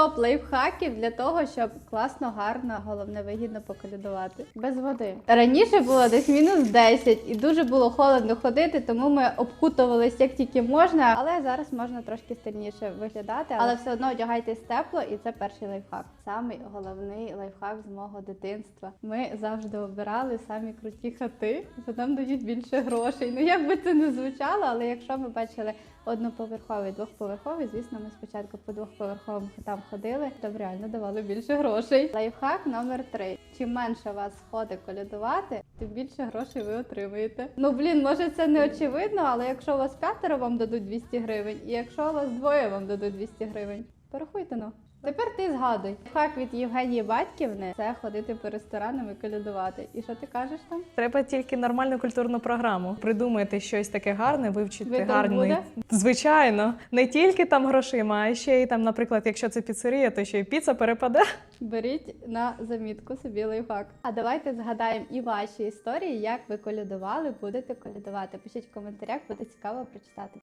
топ лайфхаків для того, щоб класно, гарно, головне вигідно поколядувати. Без води. Раніше було десь мінус 10 і дуже було холодно ходити, тому ми обкутувалися як тільки можна. Але зараз можна трошки стильніше виглядати, але все одно одягайтесь тепло, і це перший лайфхак. Самий головний лайфхак з мого дитинства. Ми завжди обирали самі круті хати, бо нам дають більше грошей. Ну як би це не звучало, але якщо ми бачили одноповерховий, двохповерховий, звісно, ми спочатку по двохповерховим хатам ходили, там реально давали більше грошей. Лайфхак номер три: чим менше вас сходить колядувати, тим більше грошей ви отримаєте. Ну блін, може це не очевидно, але якщо у вас п'ятеро вам дадуть 200 гривень, і якщо у вас двоє вам дадуть 200 гривень, порахуйте ну. Тепер ти згадуй. Хак від Євгенії Батьківни це ходити по ресторанам і колядувати. І що ти кажеш там? Треба тільки нормальну культурну програму. Придумайте щось таке гарне, вивчити Вибір гарний. буде? Звичайно, не тільки там грошима, а ще й там, наприклад, якщо це піцерія, то ще й піца перепаде. Беріть на замітку собі лайфхак. А давайте згадаємо і ваші історії, як ви колядували, будете колядувати. Пишіть в коментарях, буде цікаво прочитати.